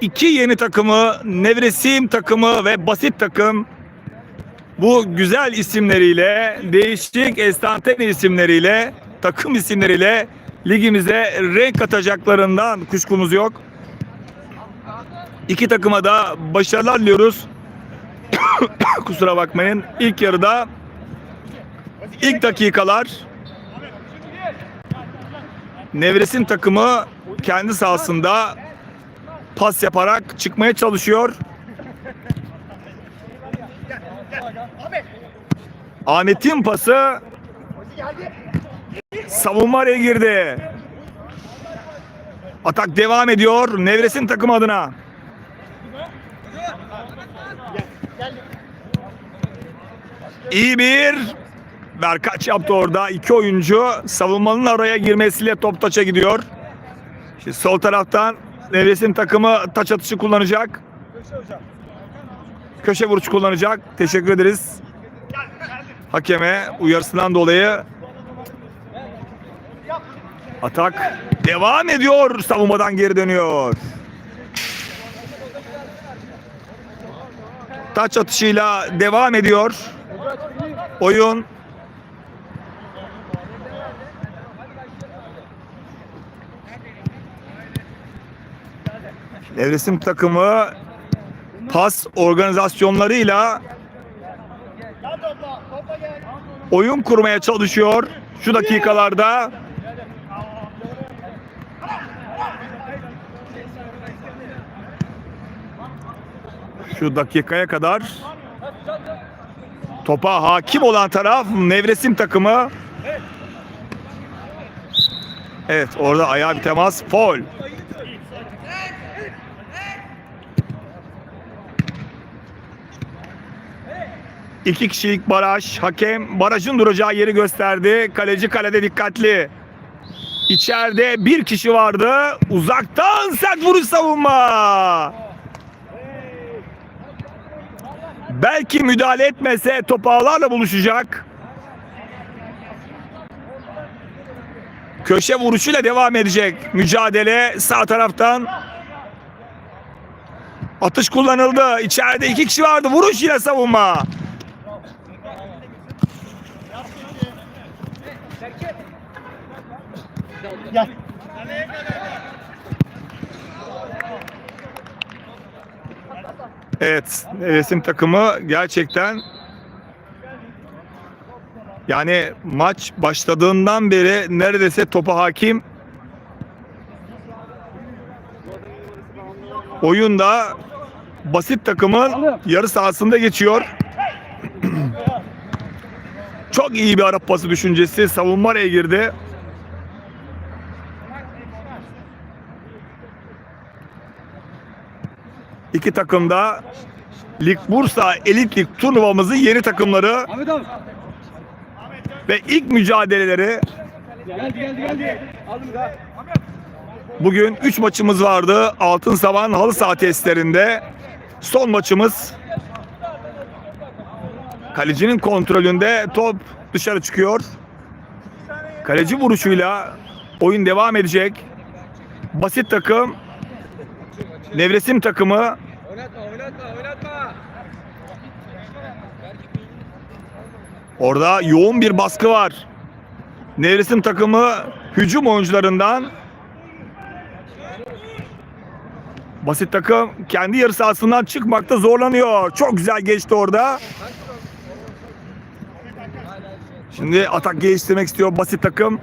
iki yeni takımı, Nevresim takımı ve Basit takım bu güzel isimleriyle, değişik estantene isimleriyle, takım isimleriyle ligimize renk katacaklarından kuşkumuz yok. İki takıma da başarılar diliyoruz. Kusura bakmayın. İlk yarıda ilk dakikalar Nevresim takımı kendi sahasında pas yaparak çıkmaya çalışıyor. Ahmet'in pası savunma araya girdi. Atak devam ediyor Nevresim takımı adına. İyi bir Berkaç yaptı orada. İki oyuncu savunmanın araya girmesiyle top taça gidiyor. Şimdi sol taraftan Nevresim takımı taç atışı kullanacak. Köşe vuruş kullanacak. Teşekkür ederiz. Hakeme uyarısından dolayı atak devam ediyor. Savunmadan geri dönüyor. Taç atışıyla devam ediyor. Oyun Nevresim takımı pas organizasyonlarıyla oyun kurmaya çalışıyor şu dakikalarda. Şu dakikaya kadar topa hakim olan taraf Nevresim takımı. Evet orada ayağa bir temas. Foul. İki kişilik baraj. Hakem barajın duracağı yeri gösterdi. Kaleci kalede dikkatli. İçeride bir kişi vardı. Uzaktan sert vuruş savunma. Belki müdahale etmese top ağlarla buluşacak. Köşe vuruşuyla devam edecek. Mücadele sağ taraftan. Atış kullanıldı. İçeride iki kişi vardı. Vuruş yine savunma. Evet, resim takımı gerçekten yani maç başladığından beri neredeyse topa hakim. Oyunda basit takımın yarı sahasında geçiyor. Çok iyi bir Arap pası düşüncesi. Savunma araya girdi. İki takım da Lig Bursa Elit Lig turnuvamızın yeni takımları Ahmet abi. ve ilk mücadeleleri Geldi geldi geldi. Aldım da. bugün 3 maçımız vardı. Altın Savan halı saha testlerinde son maçımız kalecinin kontrolünde top dışarı çıkıyor. Kaleci vuruşuyla oyun devam edecek. Basit takım Nevresim takımı Oynatma oynatma oynatma. Orada yoğun bir baskı var. Nevresim takımı hücum oyuncularından Basit takım kendi yarı sahasından çıkmakta zorlanıyor. Çok güzel geçti orada. Şimdi atak geliştirmek istiyor basit takım.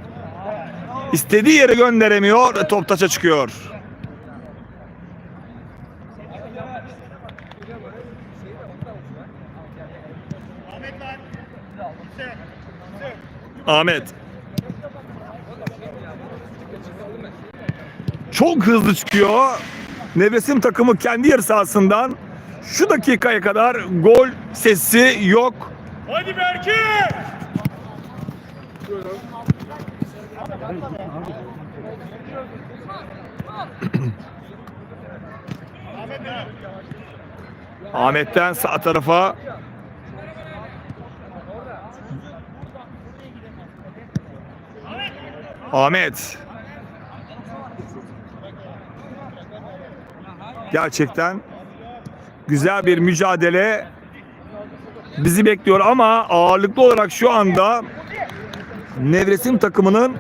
İstediği yere gönderemiyor. Top taça çıkıyor. Ahmet. Çok hızlı çıkıyor. Nevresim takımı kendi yarı sahasından şu dakikaya kadar gol sesi yok. Hadi Berke! Ahmet'ten sağ tarafa Ahmet Gerçekten güzel bir mücadele bizi bekliyor ama ağırlıklı olarak şu anda Nevresim takımının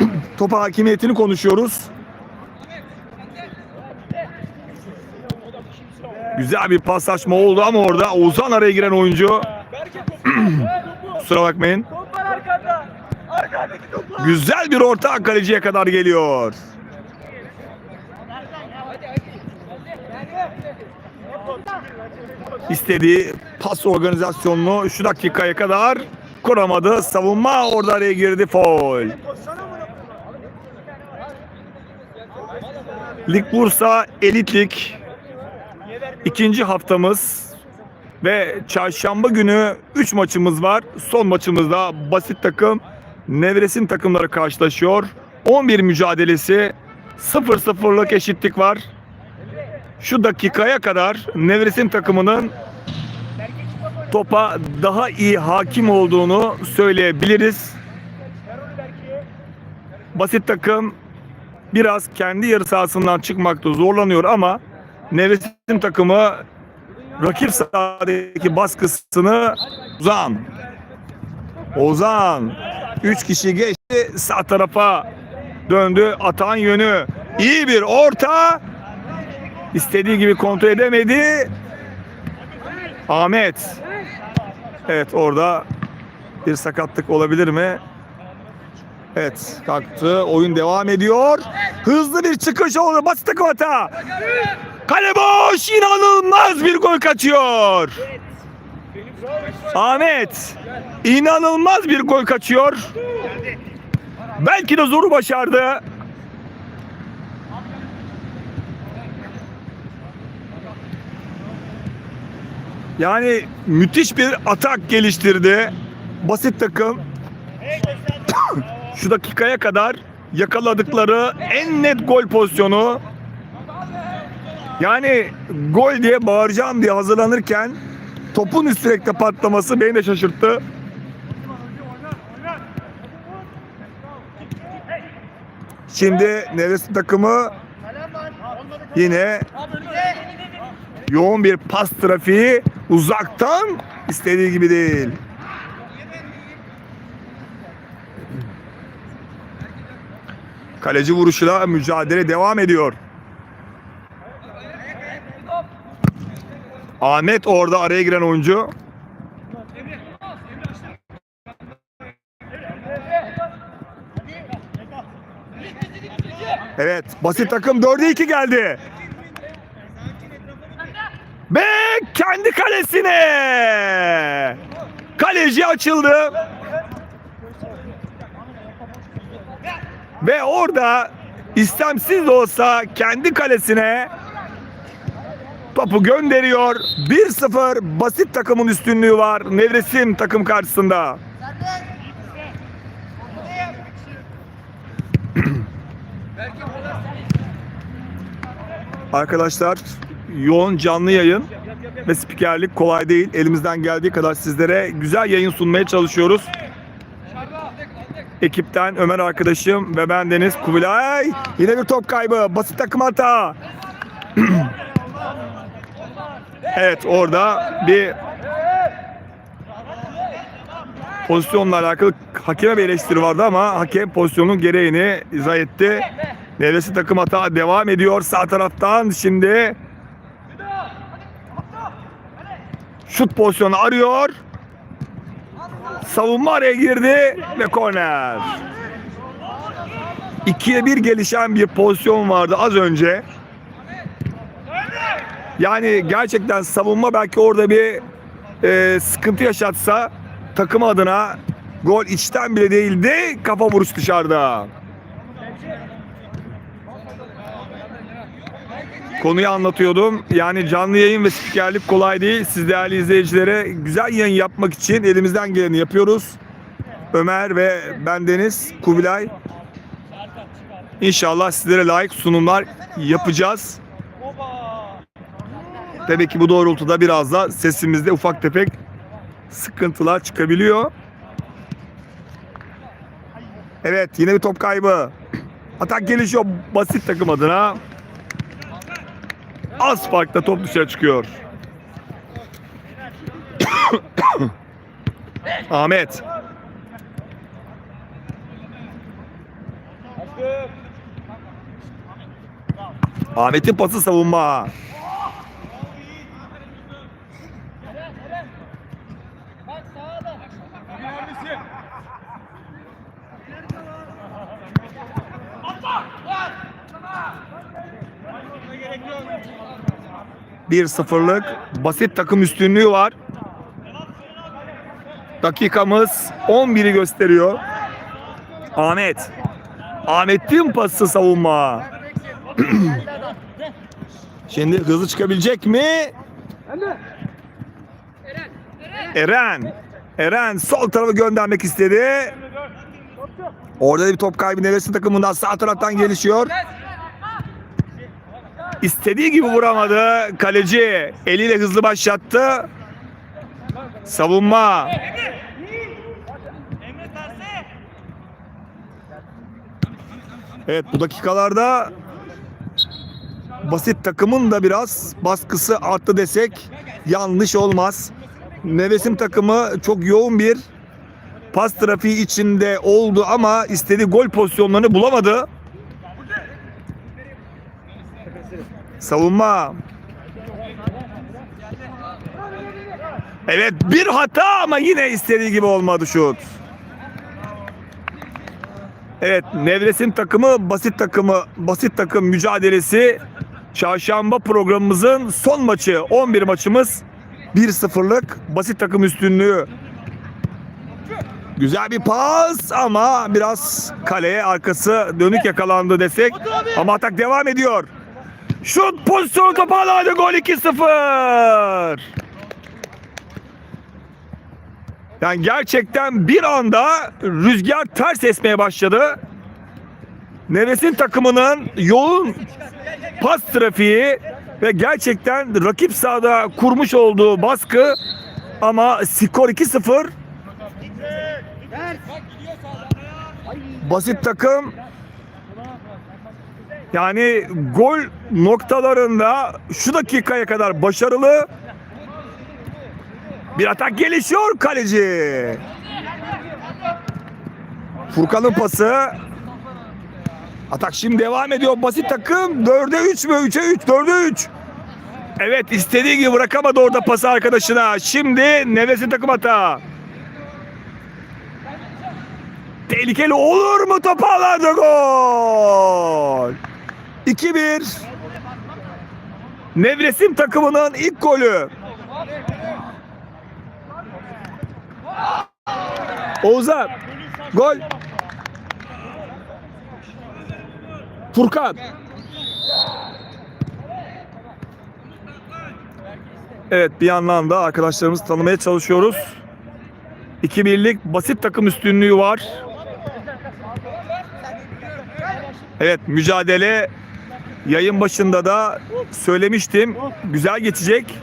topa hakimiyetini konuşuyoruz. Güzel bir paslaşma oldu ama orada Ozan araya giren oyuncu kusura bakmayın. Top var arkada. Arkadaki top var. Güzel bir orta kaleciye kadar geliyor. İstediği pas organizasyonunu şu dakikaya kadar kuramadı. Savunma orada araya girdi. Foul. Lig Bursa Elit Lig ikinci haftamız ve çarşamba günü 3 maçımız var. Son maçımızda basit takım Nevresim takımları karşılaşıyor. 11 mücadelesi 0-0'lık eşitlik var. Şu dakikaya kadar Nevresim takımının topa daha iyi hakim olduğunu söyleyebiliriz. Basit takım biraz kendi yarı sahasından çıkmakta zorlanıyor ama Nevresim takımı rakip sahadaki baskısını Ozan Ozan 3 kişi geçti. Sağ tarafa döndü. Atan yönü. İyi bir orta. İstediği gibi kontrol edemedi. Ahmet. Evet orada bir sakatlık olabilir mi? Evet kalktı. Oyun devam ediyor. Hızlı bir çıkış oldu. Basit takım hata. Kale boş. İnanılmaz bir gol kaçıyor. Ahmet inanılmaz bir gol kaçıyor. Belki de zoru başardı. Yani müthiş bir atak geliştirdi. Basit takım. Şu dakikaya kadar yakaladıkları en net gol pozisyonu yani gol diye bağıracağım diye hazırlanırken topun üst direkte patlaması beni de şaşırttı. Şimdi Nevresim takımı yine yoğun bir pas trafiği uzaktan istediği gibi değil. Kaleci vuruşuyla mücadele devam ediyor. Ahmet orada araya giren oyuncu. Evet, basit takım 4'e 2 geldi. Ve kendi kalesine. Kaleci açıldı. Ve orada istemsiz de olsa kendi kalesine topu gönderiyor. 1-0 basit takımın üstünlüğü var. Nevresim takım karşısında. Arkadaşlar yoğun canlı yayın ve spikerlik kolay değil. Elimizden geldiği kadar sizlere güzel yayın sunmaya çalışıyoruz. Ekipten Ömer arkadaşım ve ben Deniz Kubilay. Yine bir top kaybı. Basit takım hata. Evet orada bir pozisyonla alakalı hakeme bir eleştiri vardı ama hakem pozisyonun gereğini izah etti. Nevresi takım hata devam ediyor sağ taraftan şimdi şut pozisyonu arıyor. Savunma araya girdi ve korner. İkiye bir gelişen bir pozisyon vardı az önce. Yani gerçekten savunma belki orada bir e, sıkıntı yaşatsa takım adına gol içten bile değildi. Kafa vuruş dışarıda. Konuyu anlatıyordum. Yani canlı yayın ve spikerlik kolay değil. Siz değerli izleyicilere güzel yayın yapmak için elimizden geleni yapıyoruz. Ömer ve bendeniz Kubilay. İnşallah sizlere layık sunumlar yapacağız. Tabii ki bu doğrultuda biraz da sesimizde ufak tefek sıkıntılar çıkabiliyor. Evet yine bir top kaybı. Atak gelişiyor basit takım adına. az farkla top dışarı çıkıyor. Ahmet. Ahmet'in pası savunma. Bir sıfırlık basit takım üstünlüğü var. Dakikamız 11'i gösteriyor. Ahmet. Ahmet'in pası savunma. Şimdi hızlı çıkabilecek mi? Eren. Eren sol tarafa göndermek istedi. Orada da bir top kaybı Neves'in takımından sağ taraftan gelişiyor. İstediği gibi vuramadı. Kaleci eliyle hızlı başlattı. Savunma. Evet bu dakikalarda basit takımın da biraz baskısı arttı desek yanlış olmaz. Nevesim takımı çok yoğun bir pas trafiği içinde oldu ama istediği gol pozisyonlarını bulamadı. Savunma. Evet bir hata ama yine istediği gibi olmadı şut. Evet Nevresim takımı basit takımı basit takım mücadelesi çarşamba programımızın son maçı 11 maçımız 1-0'lık basit takım üstünlüğü. Güzel bir pas ama biraz kaleye arkası dönük yakalandı desek ama atak devam ediyor. Şut pozisyonu toparladı gol 2-0. Yani gerçekten bir anda rüzgar ters esmeye başladı. Nevesin takımının yoğun pas trafiği ve gerçekten rakip sahada kurmuş olduğu baskı ama skor 2-0. Basit takım yani gol noktalarında şu dakikaya kadar başarılı. Bir atak gelişiyor kaleci. Furkan'ın pası. Atak şimdi devam ediyor. Basit takım 4'e 3 mü? 3'e 3, 4'e 3. Evet istediği gibi bırakamadı orada pası arkadaşına. Şimdi Neves'in takım hata. Tehlikeli olur mu? Toparladı gol. 2-1. Nevresim takımının ilk golü. Oğuzhan. Gol. Furkan. Evet bir yandan da arkadaşlarımızı tanımaya çalışıyoruz. 2-1'lik basit takım üstünlüğü var. Evet mücadele yayın başında da söylemiştim. Güzel geçecek.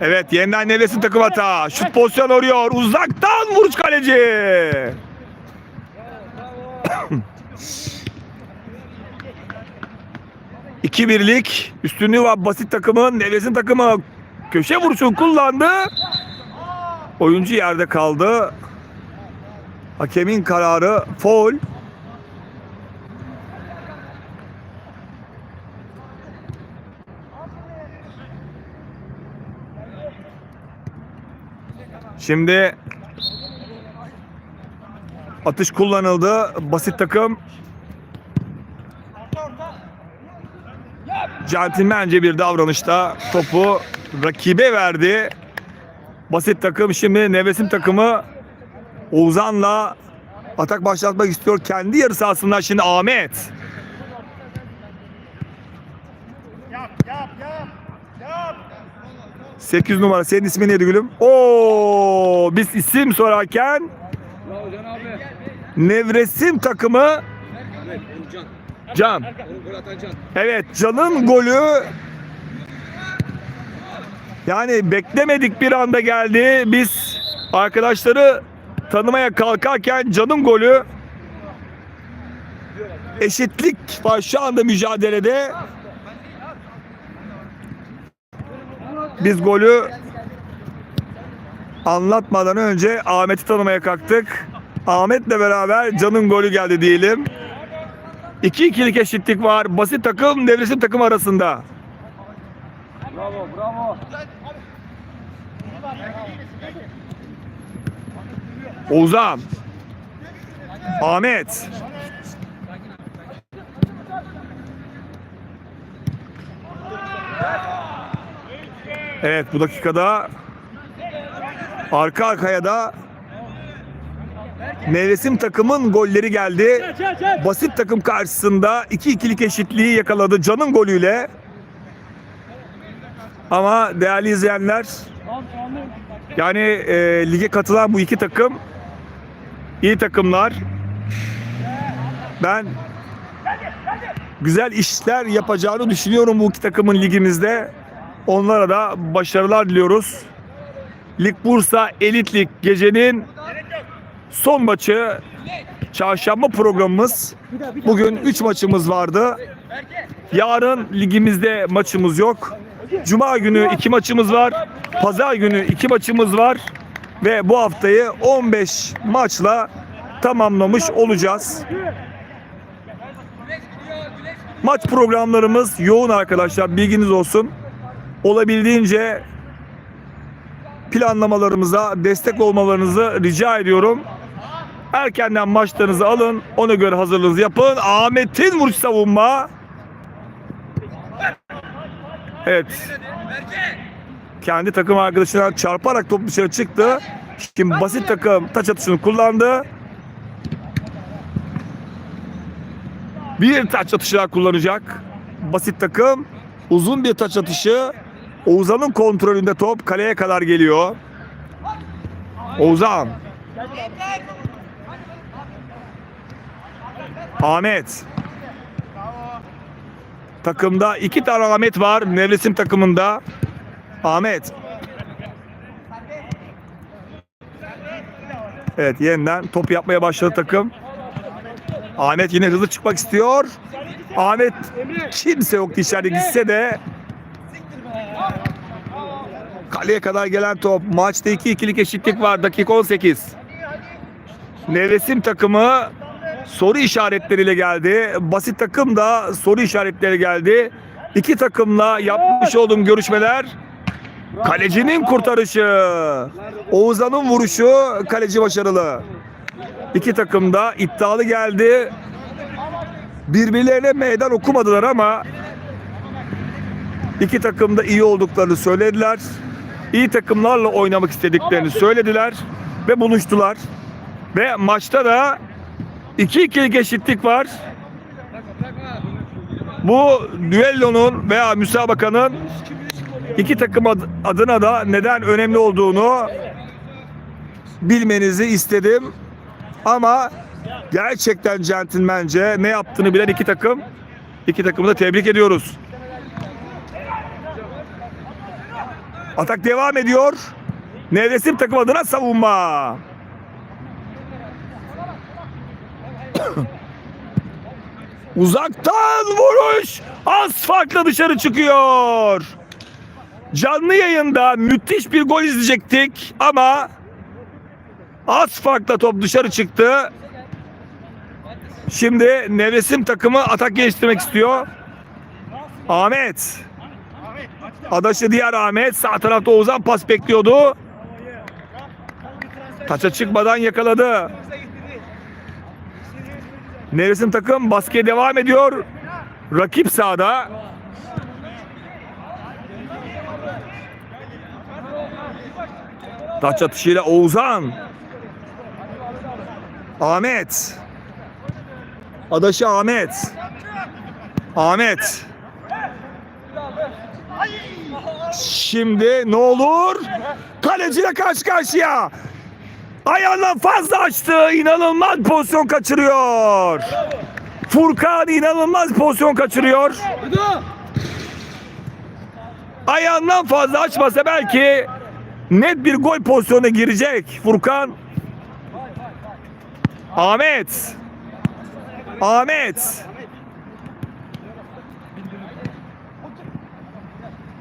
Evet yeniden Neves'in takım hata. Şut pozisyon arıyor. Uzaktan vuruş kaleci. İki birlik üstünlüğü var basit takımın. Neves'in takımı köşe vuruşunu kullandı. Oyuncu yerde kaldı. Hakemin kararı foul. Şimdi atış kullanıldı. Basit takım centilmence bir davranışta topu rakibe verdi. Basit takım şimdi Nevesim takımı Oğuzhan'la atak başlatmak istiyor. Kendi yarı sahasından şimdi Ahmet. 8 numara senin ismin neydi gülüm? Oo, biz isim sorarken. Nevresim takımı Can. Evet Can'ın golü yani beklemedik bir anda geldi. Biz arkadaşları tanımaya kalkarken Can'ın golü eşitlik var şu anda mücadelede. Biz golü anlatmadan önce Ahmet'i tanımaya kalktık. Ahmet'le beraber Can'ın golü geldi diyelim. 2-2'lik eşitlik var. Basit takım, devresim takım arasında. Bravo bravo. Oğuzhan. Ahmet. Evet bu dakikada arka arkaya da Nevresim takımın golleri geldi. Basit takım karşısında 2-2'lik eşitliği yakaladı Can'ın golüyle. Ama değerli izleyenler yani e, lige katılan bu iki takım iyi takımlar. Ben güzel işler yapacağını düşünüyorum bu iki takımın ligimizde. Onlara da başarılar diliyoruz. Lig Bursa Elit Lig gecenin son maçı çarşamba programımız. Bugün 3 maçımız vardı. Yarın ligimizde maçımız yok. Cuma günü 2 maçımız var. Pazar günü 2 maçımız var. Ve bu haftayı 15 maçla tamamlamış olacağız. Maç programlarımız yoğun arkadaşlar bilginiz olsun. Olabildiğince planlamalarımıza destek olmalarınızı rica ediyorum. Erkenden maçlarınızı alın. Ona göre hazırlığınızı yapın. Ahmet'in vuruş savunma. Evet. Kendi takım arkadaşına çarparak top dışarı çıktı. Şimdi basit takım taç atışını kullandı. Bir taç atışı daha kullanacak. Basit takım. Uzun bir taç atışı. Oğuzhan'ın kontrolünde top kaleye kadar geliyor. Oğuzhan. Ahmet. Takımda iki tane Ahmet var. Nevresim takımında. Ahmet. Evet yeniden top yapmaya başladı takım. Ahmet yine hızlı çıkmak istiyor. Ahmet kimse yok içeride gitse de kaleye kadar gelen top. Maçta 2-2'lik eşitlik var. Dakika 18. Nevresim takımı soru işaretleriyle geldi. Basit takım da soru işaretleri geldi. İki takımla yapmış olduğum görüşmeler kalecinin kurtarışı. Oğuzhan'ın vuruşu kaleci başarılı. İki takım da iddialı geldi. Birbirlerine meydan okumadılar ama iki takım da iyi olduklarını söylediler. İyi takımlarla oynamak istediklerini söylediler ve buluştular. Ve maçta da 2-2'lik eşitlik var. Bu düellonun veya müsabakanın iki takım ad- adına da neden önemli olduğunu bilmenizi istedim. Ama gerçekten centilmence ne yaptığını bilen iki takım. İki takımı da tebrik ediyoruz. Atak devam ediyor. Nevresim takım adına savunma. Uzaktan vuruş az farkla dışarı çıkıyor. Canlı yayında müthiş bir gol izleyecektik ama az farkla top dışarı çıktı. Şimdi Nevresim takımı atak geliştirmek istiyor. Ahmet. Adaşı diğer Ahmet. Sağ tarafta Oğuzhan pas bekliyordu. Taça çıkmadan yakaladı. Nevresim takım baskıya devam ediyor. Rakip sahada. Taç atışıyla Oğuzhan. Ahmet. Adaşı Ahmet. Ahmet. Şimdi ne olur? Kaleciyle karşı karşıya. Ayağından fazla açtı. İnanılmaz pozisyon kaçırıyor. Furkan inanılmaz pozisyon kaçırıyor. Ayağından fazla açmasa belki net bir gol pozisyonuna girecek Furkan. Ahmet. Ahmet.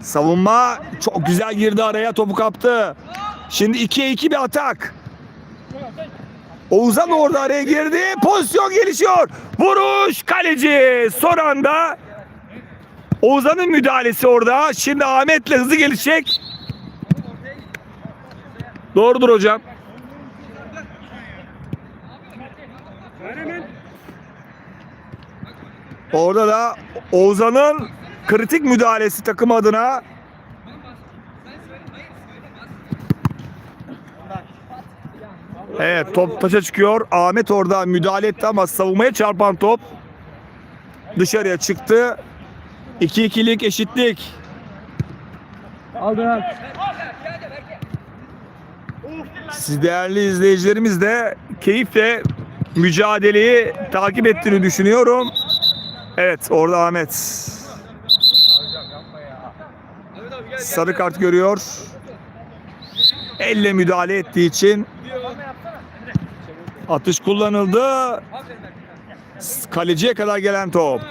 Savunma çok güzel girdi araya topu kaptı. Şimdi 2'ye 2 bir atak. Oğuzhan orada araya girdi. Pozisyon gelişiyor. Vuruş kaleci. Son anda Oğuzhan'ın müdahalesi orada. Şimdi Ahmet'le hızlı gelişecek. Doğrudur hocam. Orada da Oğuzhan'ın kritik müdahalesi takım adına Evet top taça çıkıyor. Ahmet orada müdahale etti ama savunmaya çarpan top dışarıya çıktı. 2-2'lik eşitlik. Aldın. Siz değerli izleyicilerimiz de keyifle mücadeleyi takip ettiğini düşünüyorum. Evet orada Ahmet. Sarı kart görüyor. Elle müdahale ettiği için atış kullanıldı. Kaleciye kadar gelen top.